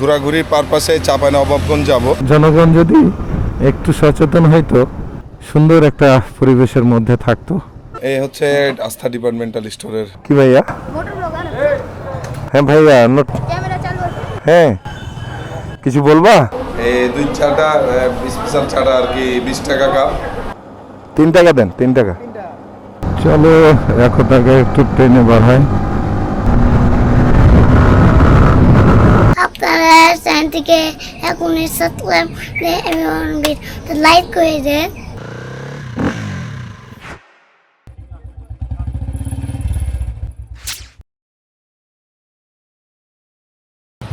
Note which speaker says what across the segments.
Speaker 1: ঘোরাঘুরির পারপাসে চাপানো নবাবগঞ্জ যাব।
Speaker 2: জনগণ যদি একটু সচেতন হইতো সুন্দর একটা পরিবেশের মধ্যে থাকতো।
Speaker 1: এই হচ্ছে আস্থা ডিপার্টমেন্টাল স্টোরের
Speaker 2: কি ভাইয়া? হ্যাঁ ভাইয়া নোট হ্যাঁ। কিছু বলবা?
Speaker 1: এই দুই চাটা স্পেশাল চাটা আর কি বিশ টাকা কাপ
Speaker 2: তিন টাকা দেন তিন টাকা। চলো এখন টাকা একটু ট্রেনে বাড়ায়
Speaker 3: থেকে এখনই সাবস্ক্রাইব লাইক করে দেন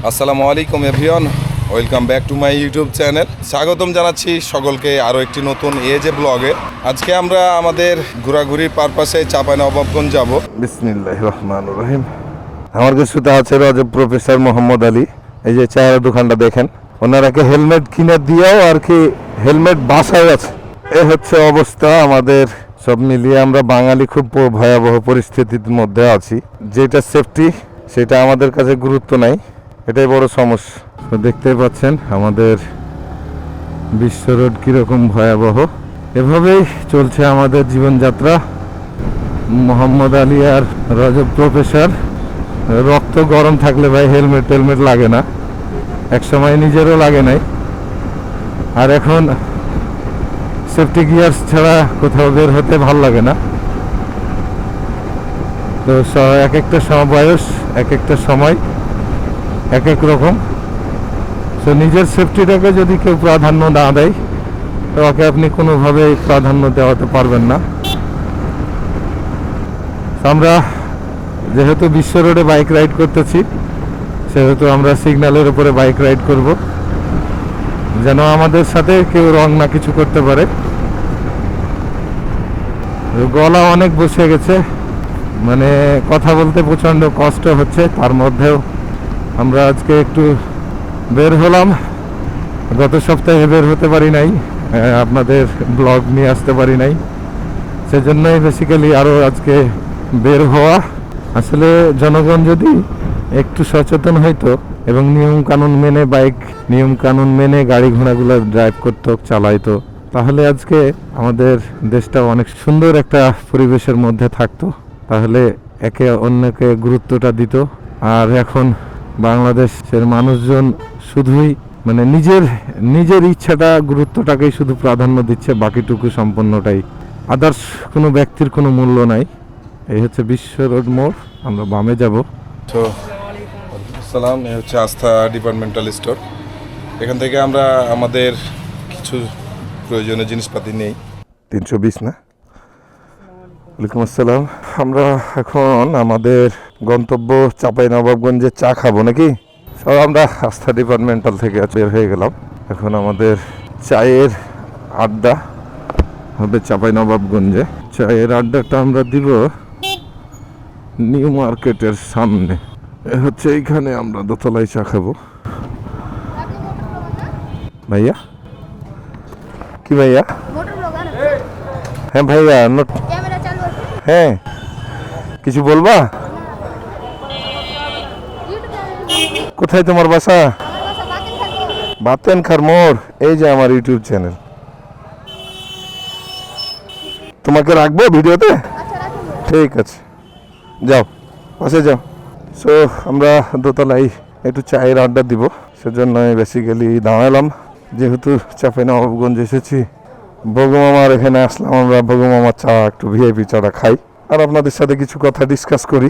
Speaker 1: আসসালামু আলাইকুম everyone welcome back to my YouTube channel. স্বাগতম জানাচ্ছি সকলকে আরও একটি নতুন এজে ব্লগে। আজকে আমরা আমাদের ঘোরাঘুরির পারপাসে চাপায় অভাবগঞ্জ যাব।
Speaker 2: বিসমিল্লাহ রহমান রহিম। আমার কিছুতে আছে রজব প্রফেসর মোহাম্মদ আলী। এই যে চায়ের দোকানটা দেখেন ওনারাকে হেলমেট কিনে দিয়েও আর কি হেলমেট বাসায় আছে? এ হচ্ছে অবস্থা আমাদের, সব মিলিয়ে আমরা বাঙালি খুব ভয়াবহ পরিস্থিতির মধ্যে আছি। যেটা সেফটি সেটা আমাদের কাছে গুরুত্ব নাই। এটাই বড় সমস্যা। তো দেখতেই পাচ্ছেন, আমাদের বিশ্ব রোড কীরকম ভয়াবহ। এভাবেই চলছে আমাদের জীবনযাত্রা। মোহাম্মদ আলী আর রজব প্রফেসর রক্ত গরম থাকলে ভাই হেলমেট টেলমেট লাগে না। এক সময় নিজেরও লাগে নাই। আর এখন সেফটি গিয়ার্স ছাড়া কোথাও বের হতে ভালো লাগে না। তো এক একটা বয়স এক একটা সময় এক এক রকম। তো নিজের সেফটিটাকে যদি কেউ প্রাধান্য না দেয় তো ওকে আপনি কোনোভাবেই প্রাধান্য দেওয়াতে পারবেন না। আমরা যেহেতু বিশ্ব রোডে বাইক রাইড করতেছি, সেহেতু আমরা সিগন্যালের উপরে বাইক রাইড করব। যেন আমাদের সাথে কেউ রং না কিছু করতে পারে। গলা অনেক বসে গেছে মানে কথা বলতে প্রচণ্ড কষ্ট হচ্ছে, তার মধ্যেও আমরা আজকে একটু বের হলাম। গত সপ্তাহে বের হতে পারি নাই আপনাদের ব্লগ নিয়ে আসতে পারি নাই। সেজন্যই বেসিক্যালি আরও আজকে বের হওয়া। আসলে জনগণ যদি একটু সচেতন হইতো এবং নিয়ম কানুন মেনে বাইক, নিয়ম কানুন মেনে গাড়ি ঘোড়াগুলো ড্রাইভ করতো, চালাইতো, তাহলে আজকে আমাদের দেশটা অনেক সুন্দর একটা পরিবেশের মধ্যে থাকতো। তাহলে একে অন্যকে গুরুত্বটা দিত। আর এখন বাংলাদেশের মানুষজন শুধুই মানে নিজের নিজের ইচ্ছাটা, গুরুত্বটাকেই শুধু প্রাধান্য দিচ্ছে, বাকিটুকু সম্পূর্ণটাই আদার্স কোনো ব্যক্তির কোনো মূল্য নাই। এই হচ্ছে বিশ্ব রোড মোড় আমরা বামে যাব।
Speaker 1: তো সালাম এ হচ্ছে আস্থা ডিপার্টমেন্টাল স্টোর এখান থেকে আমরা আমাদের কিছু প্রয়োজনীয় জিনিসপাতি নেই।
Speaker 2: তিনশো বিশ না? ওয়ালাইকুম আসসালাম। আমরা এখন আমাদের গন্তব্য চাপাই নবাবগঞ্জে চা খাব নাকি? সব আমরা আস্থা ডিপার্টমেন্টাল থেকে বের হয়ে গেলাম। এখন আমাদের চায়ের আড্ডা হবে চাপাই নবাবগঞ্জে চায়ের আড্ডাটা আমরা দিব নিউ মার্কেটের সামনে। হচ্ছে এইখানে আমরা দোতলায় চা খাব। ভাইয়া? কি ভাইয়া? হ্যাঁ ভাইয়া, নোট হ্যাঁ। কিছু বলবা? কোথায় তোমার বাসা? বাতেন খার মোর এই যে আমার ইউটিউব চ্যানেল। তোমাকে রাখব ভিডিওতে? ঠিক আছে। যাও, পাশে যাও। সো আমরা দোতলায় একটু চায়ের আড্ডা দিব সেজন্য আমি বেসিক্যালি দাঁড়ালাম। যেহেতু চাপে নবাবগঞ্জ এসেছি বগুমামার এখানে আসলাম আমরা। বগুমামার চা, একটু ভিআইপি চাটা খাই। আর আপনাদের সাথে কিছু কথা ডিসকাস করি।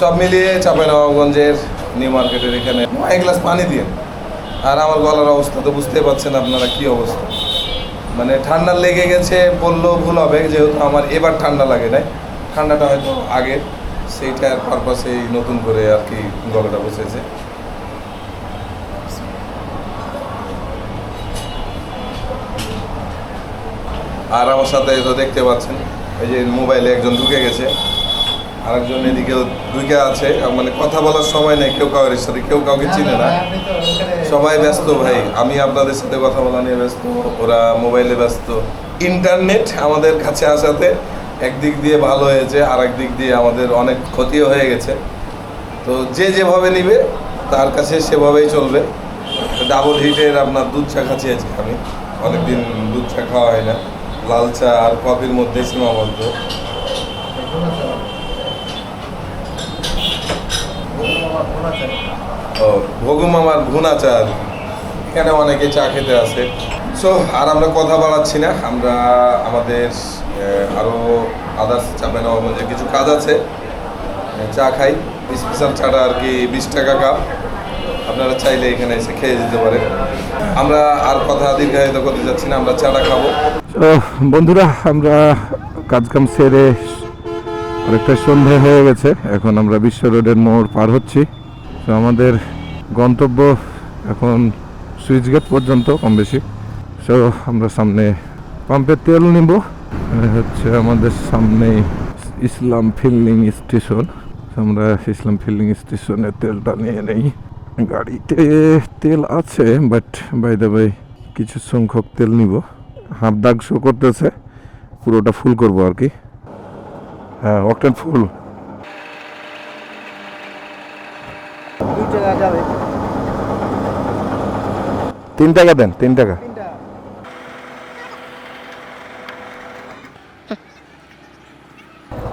Speaker 1: সব মিলিয়ে চাপাই নবাবগঞ্জের নিউ মার্কেটের এখানে এক গ্লাস পানি দিয়ে। আর আমার গলার অবস্থা তো বুঝতেই পারছেন আপনারা কি অবস্থা। মানে ঠান্ডা লেগে গেছে, বললেও ভুল হবে, যেহেতু আমার এবার ঠান্ডা লাগে নাই। ঠান্ডাটা হয়তো আগে সেইটার পারপাসেই নতুন করে আর কি গলাটা বসেছে। আর আমার সাথে তো দেখতে পাচ্ছেন এই যে মোবাইলে একজন ঢুকে গেছে আরেকজন এদিকেও ঢুকে আছে মানে কথা বলার সময় নেই কেউ কাউরের সাথে কেউ কাউকে চিনে না সবাই ব্যস্ত ভাই আমি আপনাদের সাথে কথা বলা নিয়ে ব্যস্ত ওরা মোবাইলে ব্যস্ত। ইন্টারনেট আমাদের কাছে আসাতে একদিক দিয়ে ভালো হয়েছে আর দিক দিয়ে আমাদের অনেক ক্ষতিও হয়ে গেছে। তো যে যেভাবে নিবে, তার কাছে সেভাবেই চলবে। ডাবল হিটের আপনার দুধ চা খাচ্ছি আজকে আমি। অনেকদিন দুধ চা খাওয়া হয় না। লাল চা আর কফির মধ্যে সীমাবদ্ধ। ও, ভগু মামার ভুনা চা। এখানে অনেকে চা খেতে আসে। সো আর আমরা কথা বাড়াচ্ছি না। আমরা আমাদের আহ, আরও আদার্স চাপে মধ্যে কিছু কাজ আছে। চা খাই। স্পেশাল চাটা আর কি বিশ টাকা কাপ আপনারা চাইলে এখানে এসে খেয়ে যেতে পারেন। আমরা আর কথা দীর্ঘায়িত করতে যাচ্ছি না আমরা চাটা খাব।
Speaker 2: বন্ধুরা আমরা কাজকাম সেরে অনেকটা সন্ধে হয়ে গেছে। এখন আমরা বিশ্ব রোডের মোড় পার হচ্ছি। তো আমাদের গন্তব্য এখন সুইচ গেট পর্যন্ত কম বেশি। সো আমরা সামনে পাম্পের তেল নিব। হচ্ছে আমাদের সামনে ইসলাম ফিল্ডিং স্টেশন। আমরা ইসলাম ফিল্ডিং স্টেশনে তেলটা নিয়ে নেই। গাড়িতে তেল আছে বাট বাই দ্য বাই কিছু সংখ্যক তেল নিব। হাফ দাগ শো করতেছে পুরোটা ফুল করব আর কি। হ্যাঁ অকটেন ফুল তিন টাকা দেন তিন টাকা
Speaker 4: তিনটা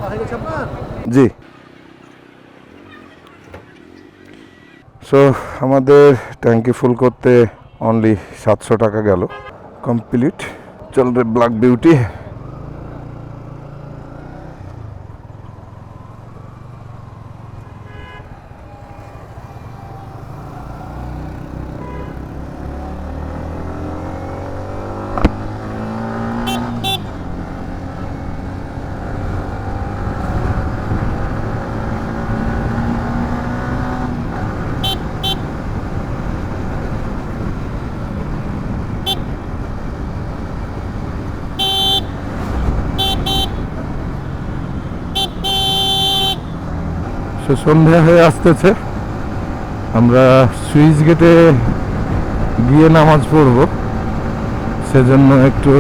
Speaker 4: হয়ে গেছে আপনার
Speaker 2: জি সো আমাদের ট্যাঙ্কি ফুল করতে অনলি সাতশো টাকা গেল। কমপ্লিট চল রে ব্ল্যাক বিউটি সে সন্ধ্যা হয়ে আসতেছে। আমরা সুইচ গেটে গিয়ে নামাজ পড়ব। সেজন্য একটু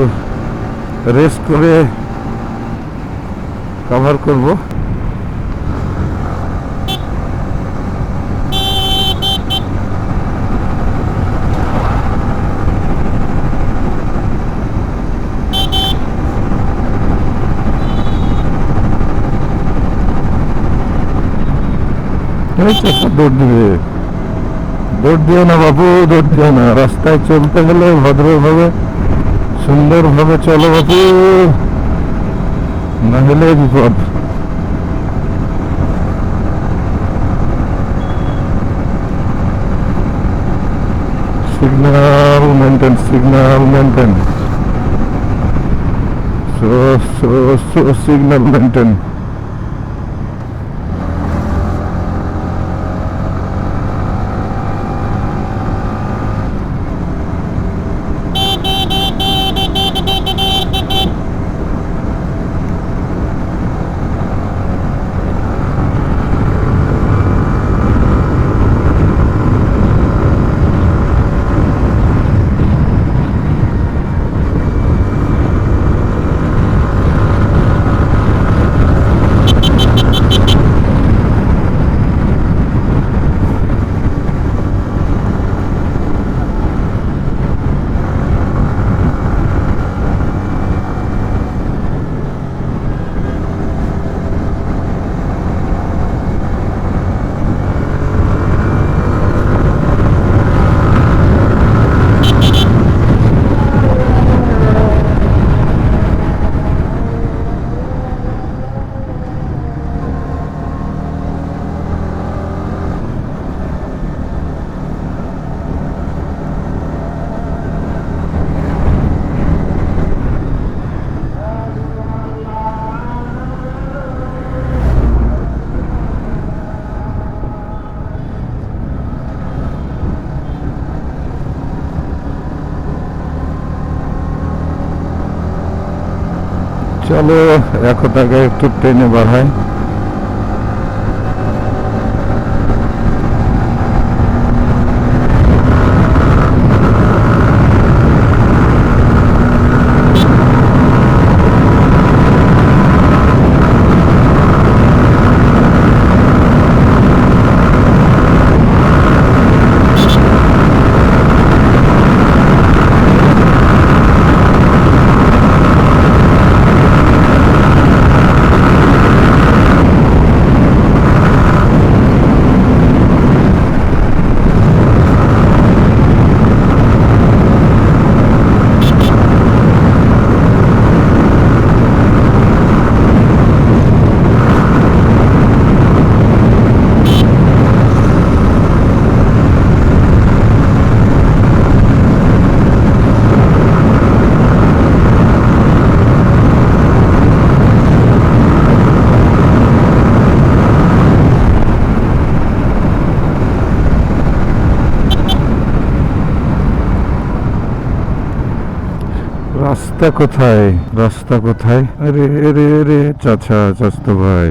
Speaker 2: রেস্ট করে কভার করব। দৌড় দিবে দৌড় দিও না বাবু দৌড় দিও না রাস্তায় চলতে গেলে ভদ্রভাবে সুন্দরভাবে চলো বাবু না হলে বিপদ signal maintain signal maintain so so so signal maintain চলো এখন টাকা একটু ট্রেনে বাড়াই। রাস্তা কোথায়? রাস্তা কোথায়? আরে আরে আরে চাচা চাচতো ভাই।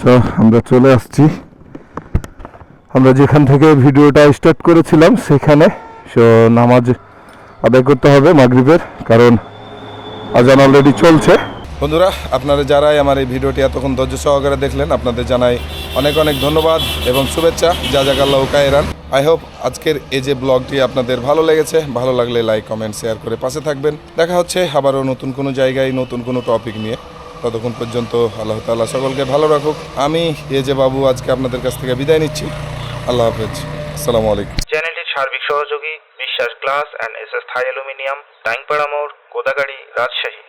Speaker 2: সো আমরা চলে আসছি। আমরা যেখান থেকে ভিডিওটা স্টার্ট করেছিলাম, সেখানে। সো নামাজ আদায় করতে হবে মাগরিবের, কারণ আজান অলরেডি চলছে।
Speaker 1: বন্ধুরা, আপনারা যারাই আমার এই ভিডিওটি এতক্ষণ ধৈর্য সহকারে দেখলেন, আপনাদের জানাই অনেক অনেক ধন্যবাদ এবং শুভেচ্ছা। যা জাকাল্লাহ কায়রান আই হোপ আজকের এই যে ব্লগটি আপনাদের ভালো লেগেছে, ভালো লাগলে লাইক কমেন্ট শেয়ার করে পাশে থাকবেন। দেখা হচ্ছে আবারও নতুন কোনো জায়গায় নতুন কোনো টপিক নিয়ে। ততক্ষণ পর্যন্ত আল্লাহ তাল্লাহ সকলকে ভালো রাখুক। আমি এ যে বাবু আজকে আপনাদের কাছ থেকে বিদায় নিচ্ছি। আল্লাহ হাফেজ। আসসালামু আলাইকুম।
Speaker 5: চ্যানেলটির সার্বিক সহযোগী, Biswas glass and S S Thai aluminium Taingpara মোড়, কোদাগাড়ি, রাজশাহী।